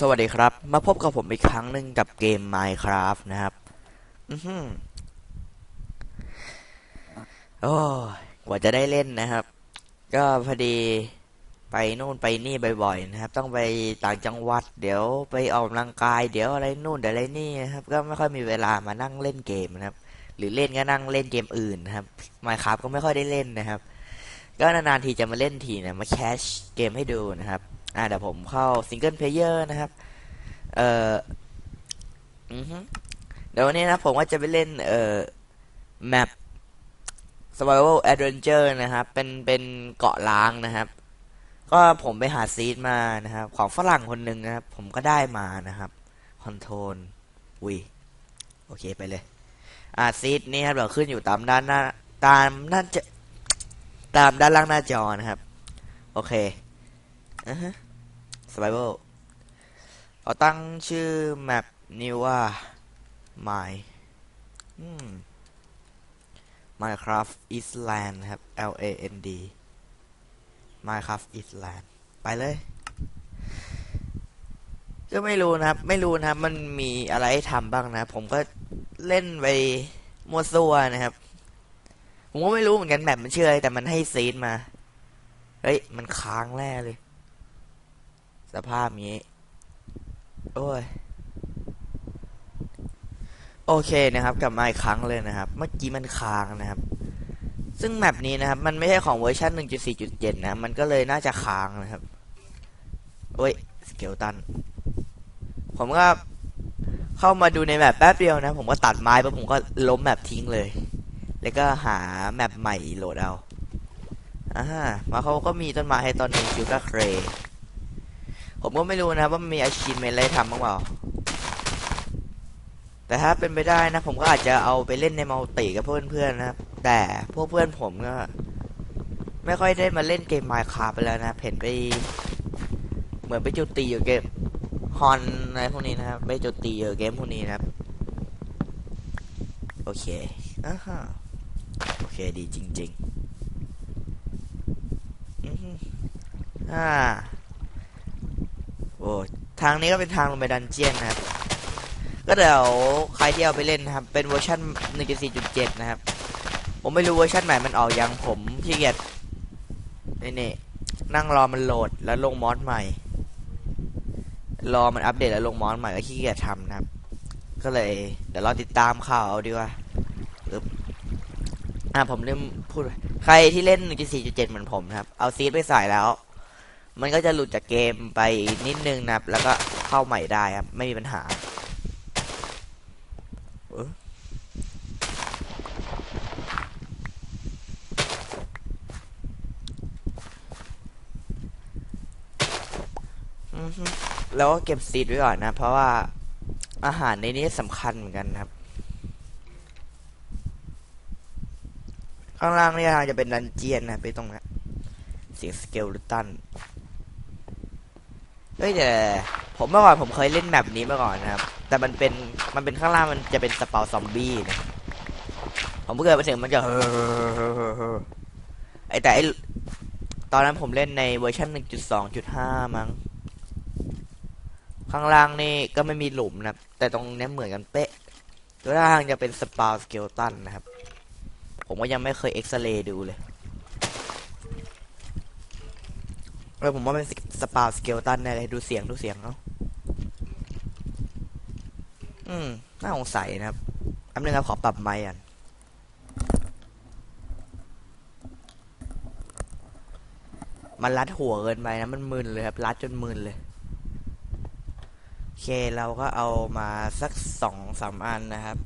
สวัสดีครับ มาพบกับผมอีกครั้งหนึ่งกับเกม Minecraft นะครับ อือหือโอ้กว่าจะได้เล่นนะครับ ก็พอดีไปนู่นไปนี่บ่อยๆนะครับ ต้องไปต่างจังหวัด เดี๋ยวไปออกกำลังกาย เดี๋ยวอะไรนู่นเดี๋ยวอะไรนี่นะครับ ก็ไม่ค่อยมีเวลามานั่งเล่นเกมนะครับ หรือเล่นก็นั่งเล่นเกมอื่นนะครับ Minecraft ก็ไม่ค่อยได้เล่นนะครับ ก็นานๆทีจะมาเล่นทีนะมาแคชเกมให้ดูนะครับ อ่าเดี๋ยวผมเข้าซิงเกิลเพลเยอร์นะครับ เอ่ออือฮึเดี๋ยววันนี้นะผมว่าจะไปเล่น เอ่อแมป survival adventure นะครับ เป็นเป็นเกาะล้างนะครับ ก็ผมไปหาซีดมานะครับ ของฝรั่งคนหนึ่งนะครับ ผมก็ได้มานะครับคอนโทรลอุ้ยโอเคไปเลย อ่าซีดนี่ครับเดี๋ยวขึ้นอยู่ตามด้านหน้าตามน่าจะตามด้านล่างหน้าจอนะครับ โอเคอือฮะ survival เขาตั้งชื่อแมปนี้ว่า my Minecraft Island ครับ L A N D Minecraft Island ไปเลย ก็ไม่รู้นะครับ ไม่รู้นะครับ มันมีอะไรให้ทำบ้างนะ ผมก็เล่นไปมัวซัวนะครับ ผมก็ไม่รู้เหมือนกันแมปมันเชื่ออะไรแต่มันให้ซีดมา เฮ้ย มันค้างแน่เลย สภาพนี้ โอ้ย โอเคนะครับ กลับมาอีกครั้งเลยนะครับ เมื่อกี้มันค้างนะครับ ซึ่งแมปนี้นะครับ มันไม่ใช่ของเวอร์ชัน1.4.7 นะ มันก็เลยน่าจะค้างนะครับ โอ้ย สเกลตัน ผมก็เข้ามาดูในแมปแป๊บเดียวนะ ผมก็ตัดไม้ปุ๊บผมก็ล้มแมปทิ้งเลย แล้วก็หาแมปใหม่โหลดเอาอ่ามาเขาก็มีต้นไม้ให้ต้นหนึ่งคิวกาเคร ผมก็ไม่รู้นะครับว่ามีอาชีพเมนอะไรทำบ้างเปล่า แต่ถ้าเป็นไปได้นะ ผมก็อาจจะเอาไปเล่นในมัลติกับเพื่อนๆนะครับ แต่พวกเพื่อนผมก็ ไม่ค่อยได้มาเล่นเกม Minecraft ไปแล้วนะเห็นไป เหมือนไปจุดตีอยู่เกมฮอนอะไรพวกนี้นะครับไปจุดตีอยู่เกมพวกนี้นะครับ โอเคอ่าฮะโอเคดีจริงๆอื้มอ่า อ้ทางนี้ก็เป็นทางลงไปดันเจียนนะครับ ก็เดี๋ยวใครที่เอาไปเล่นนะครับ เป็นเวอร์ชัน1.4.7 นะครับ ผมไม่รู้เวอร์ชันใหม่มันออกยังผมขี้เกียจนี่นี่นั่งรอมันโหลดแล้วลงมอสใหม่ รอมันอัปเดตแล้วลงมอสใหม่ก็ขี้เกียจทำนะครับ ก็เลยเดี๋ยวเราติดตามข่าวเอาดีกว่าปึ๊บอ่าผมลืมพูด ใครที่เล่น 1.4.7 เหมือนผมนะครับ เอาซีดไปใส่แล้ว มันก็จะหลุดจากเกมไปนิดนึงนะครับ แล้วก็เข้าใหม่ได้ครับ ไม่มีปัญหาแล้วก็เก็บซีดไว้ก่อนนะ เพราะว่าอาหารในนี้สำคัญเหมือนกันครับ ข้างล่างนี่ทางจะเป็นดันเจียนนะไปตรงนั้เสียงสเกลตัน เฮ้ยแต่ผมเมื่อก่อนผมเคยเล่นแมปนี้มาก่อนนะครับ แต่มันเป็นมันเป็นข้างล่างมันจะเป็นสเปาซอมบี้นะผมเพิ่งเกิดมาถึงมันจะเฮ้อไอแต่ไอตอนนั้นผมเล่นในเวอร์ชัน1.2.5 มั้ง ข้างล่างนี่ก็ไม่มีหลุมนะแต่ตรงนี้เหมือนกันเป๊ะ ตัวล่างจะเป็นสปาสเกลตันนะครับ ผมก็ยังไม่เคยเอ็กซเรย์ดูเลย เออผมว่าเป็นสปาวสเกลตันแน่เลยดูเสียงดูเสียงเนาะอืมน่าสงสัยนะครับแป๊บนึงครับขอปรับไมค์ก่อนมันรัดหัวเกินไปนะมันมึนเลยครับรัดจนมึนเลยโอเคเราก็เอามาสักสองสามอันนะครับ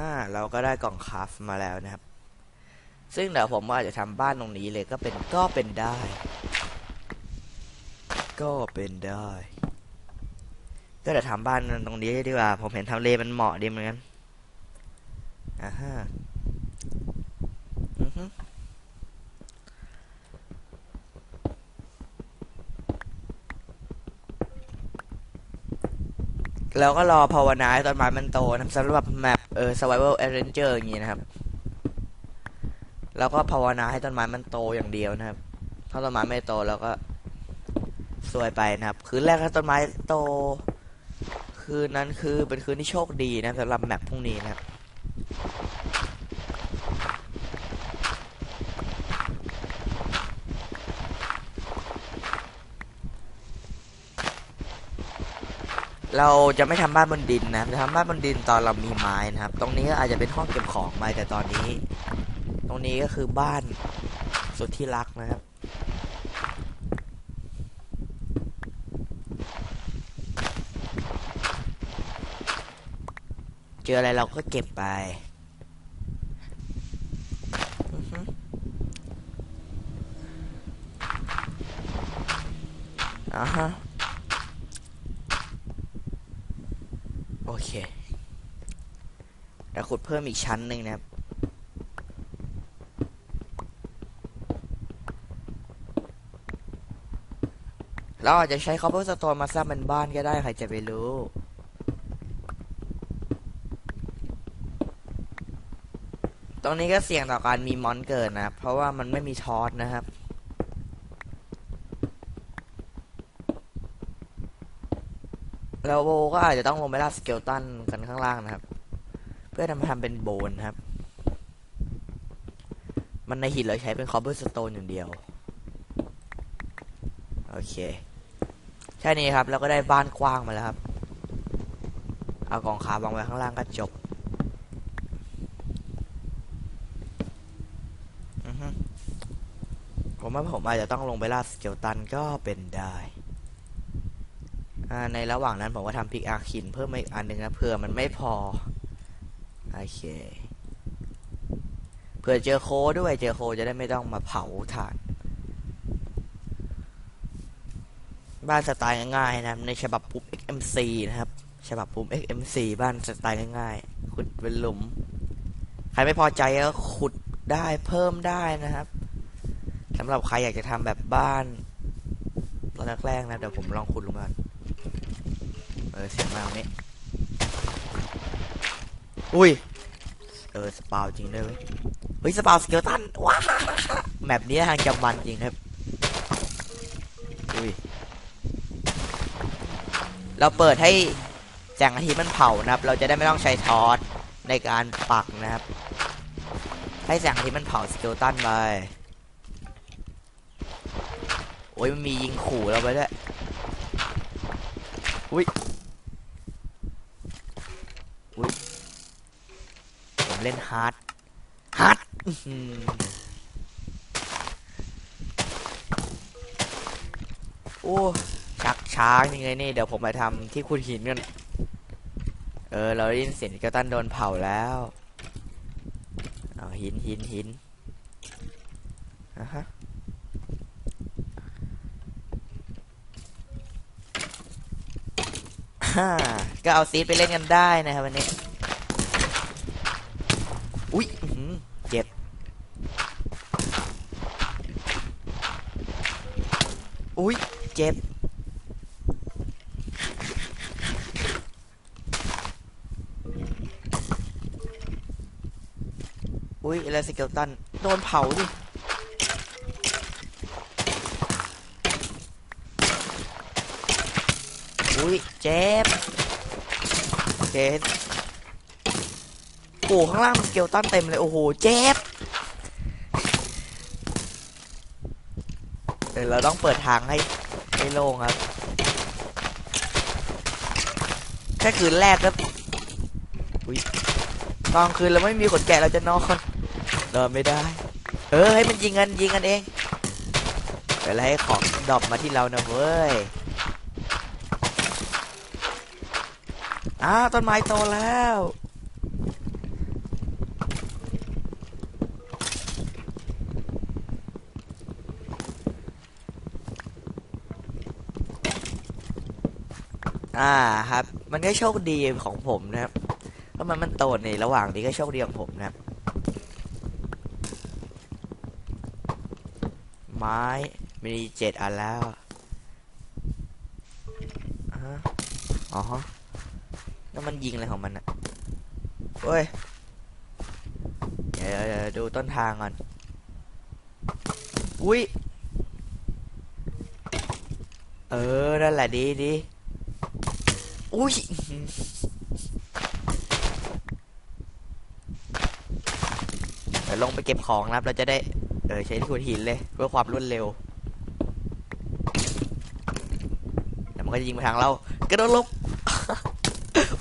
5 เราก็ได้กล่องคราฟมาแล้วนะครับ ซึ่งเดี๋ยวผมว่าจะทำบ้านตรงนี้เลยก็เป็นก็เป็นได้ ก็เป็นได้ ก็เดี๋ยวทำบ้านตรงนี้ดีกว่า ผมเห็นทำเลมันเหมาะดีเหมือนกันอ่าฮะอือฮึ แล้วก็รอภาวนาให้ต้นไม้มันโตนะสำหรับแมปเออ survival adventure อย่างนี้นะครับ แล้วก็ภาวนาให้ต้นไม้มันโตอย่างเดียวนะครับ ถ้าต้นไม้ไม่โตแล้วก็สวยไปนะครับ คืนแรกถ้าต้นไม้โต คืนนั้นคือเป็นคืนที่โชคดีนะสำหรับแมปพรุ่งนี้นะครับ เราจะไม่ทำบ้านบนดินนะครับจะทำบ้านบนดินตอนเรามีไม้นะครับ ตรงนี้ก็อาจจะเป็นห้องเก็บของไปแต่ตอนนี้ ตรงนี้ก็คือบ้านสุดที่รักนะครับ เจออะไรเราก็เก็บไปอ่าฮะ โอเคเดี๋ยวขุดเพิ่มอีกชั้นหนึ่งนะครับ เราอาจจะใช้คอ b เ e อร์สโตนมาสร้างเป็นบ้านก็ได้ใครจะไปรู้ตรงนี้ก็เสี่ยงต่อการมีมอนเกิดนะครับเพราะว่ามันไม่มีทอสนะครับ แล้วโบก็อาจจะต้องลงไปล่าสเกลตันกันข้างล่างนะครับ เพื่อทำทำเป็นโบนครับ มันในหินเราใช้เป็นคอ b เ e อร์สโตนอย่างเดียว โอเค แค่นี้ครับแล้วก็ได้บ้านกว้างมาแล้วครับ เอากองขาวางไว้ข้างล่างก็จบผมว่าผมอาจจะต้องลงไปล่าสเกลตันก็เป็นได้ ในระหว่างนั้นผมก็ทำพิกอาร์คินเพิ่มมาอีกอันหนึ่งนะเผื่อมันไม่พอ โอเคเผื่อเจอโคด้วยเจอโคจะได้ไม่ต้องมาเผาถ่าน บ้านสไตล์ง่ายๆนะในฉบับปุ๊บ XMC นะครับ ฉบับปุ๊บ XMC บ้านสไตล์ง่ายๆ ขุดเป็นหลุม ใครไม่พอใจก็ขุดได้เพิ่มได้นะครับสำหรับใครอยากจะทำแบบบ้านตอนแรกๆนะ เดี๋ยวผมลองขุดลงมาก่อน เออเสียงมาตรงนี้ อุ้ย เออสปาวจริงด้วยเว้ย เฮ้ยสปาวสเกลตันว้าแมปนี้ทางจำมันจริงครับ อุ้ย เราเปิดให้แสงอาทิตย์มันเผานะครับ เราจะได้ไม่ต้องใช้ทอสในการปักนะครับ ให้แสงอาทิตย์มันเผาสเกลตันไป โอ้ยมันมียิงขู่เราไปด้วยอุ้ย อุ้ย ผม เล่นฮาร์ดฮาร์ดโอ้ชักช้ายังไงนี่เดี๋ยวผมไปทำที่ขุดหินกันเออ เราได้ยินเสียงเกตันโดนเผาแล้วเอาหินหินหินอะฮะฮ่าก็เอาซีดไปเล่นกันได้นะครับวันนี้ อุ๊ยอื้อหือเจ็บ อุ๊ยเจ็บ อุ๊ยอะไรสเกลตัน โดนเผาดิอุ้ยเจ็บเจ็บโอ้ข้างล่างสเกลตันเต็มเลย โอ้โห เจ็บ เดี๋ยวเราต้องเปิดทางให้ให้โล่งครับ แค่คืนแรกก็อุ้ยตอนคืนเราไม่มีขนแกะเราจะนอนนอนไม่ได้ เออให้มันยิงกันยิงกันเองเดี๋ยวเราให้ของดรอปมาที่เรานะเว้ยอ้าวต้นไม้โตแล้ว อ่าครับ มันก็โชคดีของผมนะครับเพราะมันมันโตในระหว่างนี้ก็โชคดีของผมนะครับ ไม้มีเจ็ดอันแล้วอ๋อฮะแล้วมันยิงอะไรของมันอะเฮ้ยเดี๋ยวเดี๋ยวดูต้นทางก่อน อุ้ย เออ นั่นแหละดีดี อุ้ยเดี๋ยวลงไปเก็บของนะครับ เราจะได้ เออใช้ที่ขุดหินเลย เพื่อความรวดเร็วแล้วมันก็จะยิงมาทางเรา กระโดดลบ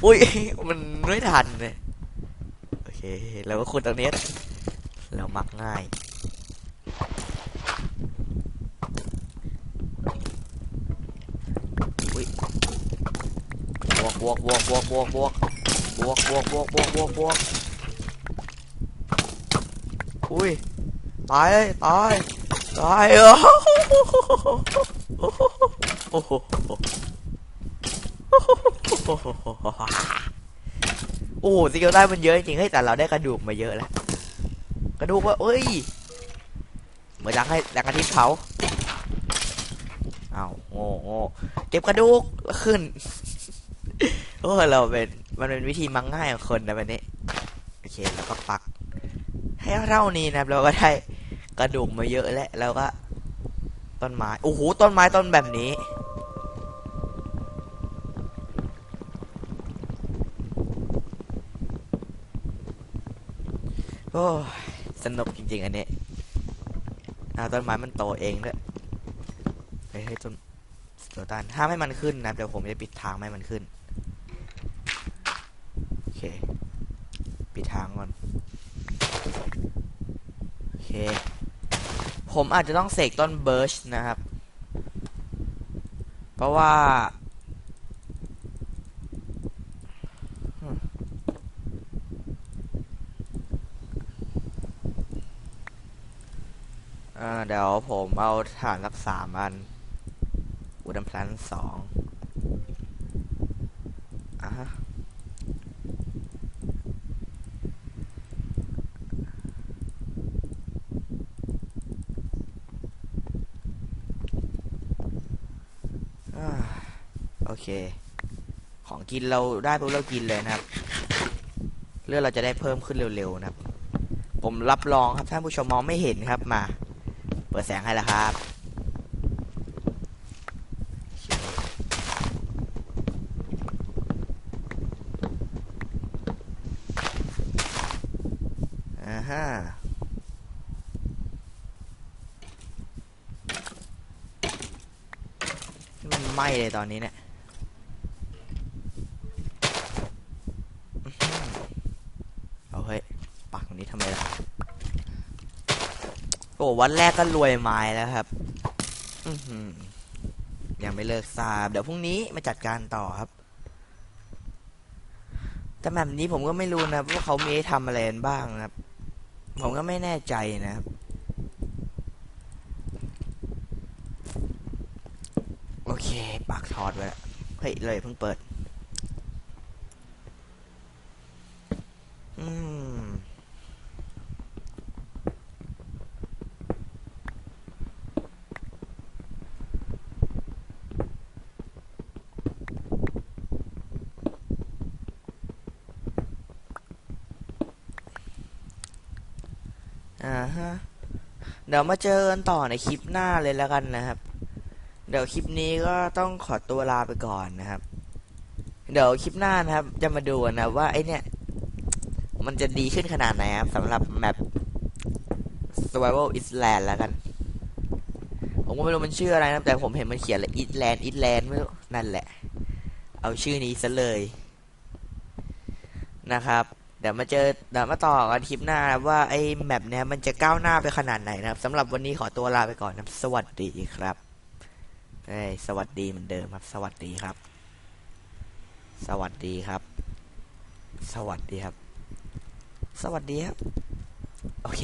อุ้ย มันไม่ทันเลย โอเคแล้วก็ขุดตรงนี้ เรามักง่าย บวกบวกบวกบวกบวกบวกบวกบวกบวกบวกบวกอุ้ยตายเลยตายตายเออโอ้โหสกิลได้มันเยอะจริงๆเฮ้แต่เราได้กระดูกมาเยอะแล้วกระดูกว่าเอ้ยเหมือนดังให้ดังอาทิตย์เผาเอาโง่โง่เก็บกระดูกขึ้น โอ้เราเป็นมันเป็นวิธีมังง่ายของคนนะแบบนี้โอเคแล้วก็ปัก ให้เท่านี้นะเราก็ได้กระดูกมาเยอะแล้วแล้วก็ ต้นไม้โอ้โหต้นไม้ต้นแบบนี้ โอ้สนุกจริงๆอันนี้อาต้นไม้มันโตเองด้วยเฮ้ยเฮ้ยต้นสเกลตันห้ามให้มันขึ้นนะเดี๋ยวผมจะปิดทางไม่ให้มันขึ้น โอเค ปิดทางก่อน โอเค ผมอาจจะต้องเสกต้นเบิร์ชนะครับ เพราะว่า เดี๋ยวผมเอาฐานรักสามอัน อุดมพลันสองอะฮะ อ่า โอเค ของกินเราได้ปุ๊บเรากินเลยนะครับ เลือดเราจะได้เพิ่มขึ้นเร็วๆนะครับ ผมรับรองครับท่านผู้ชมมองไม่เห็นครับมา เปิดแสงให้แล้วครับอ่าฮะมันไหม้เลยตอนนี้เนี่ยอื้อหือเอาเฮ้ย ปักตรงนี้ทำไมล่ะ โอ้ วันแรกก็รวยไม้แล้วครับยังไม่เลิกซาบเดี๋ยวพรุ่งนี้มาจัดการต่อครับ แต่แบบนี้ผมก็ไม่รู้นะว่าเขามีทำอะไรบ้างนะครับ ผมก็ไม่แน่ใจนะครับโอเค ปากทอดไว้แล้วเฮ้ยเลยเพิ่งเปิด อืม ฮะ เดี๋ยวมาเจอกันต่อในคลิปหน้าเลยแล้วกันนะครับ เดี๋ยวคลิปนี้ก็ต้องขอตัวลาไปก่อนนะครับ เดี๋ยวคลิปหน้านะครับ จะมาดูนนะว่าไอเนี่ย มันจะดีขึ้นขนาดไหนครับสำหรับแมป Survival Island แล้วกัน ผมก็ไม่รู้มันชื่ออะไรนะแต่ผมเห็นมันเขียนเลย Island Island ไม่รู้นั่นแหละ เอาชื่อนี้ซะเลยนะครับ เดี๋ยวมาเจอเดี๋ยวมาต่อกันคลิปหน้าครับว่าไอ้แมปเนี้ยมันจะก้าวหน้าไปขนาดไหนนะครับสำหรับวันนี้ขอตัวลาไปก่อนนะสวัสดีครับเอ้สวัสดีเหมือนเดิมครับ สวัสดีครับ สวัสดีครับ สวัสดีครับ สวัสดีครับ โอเค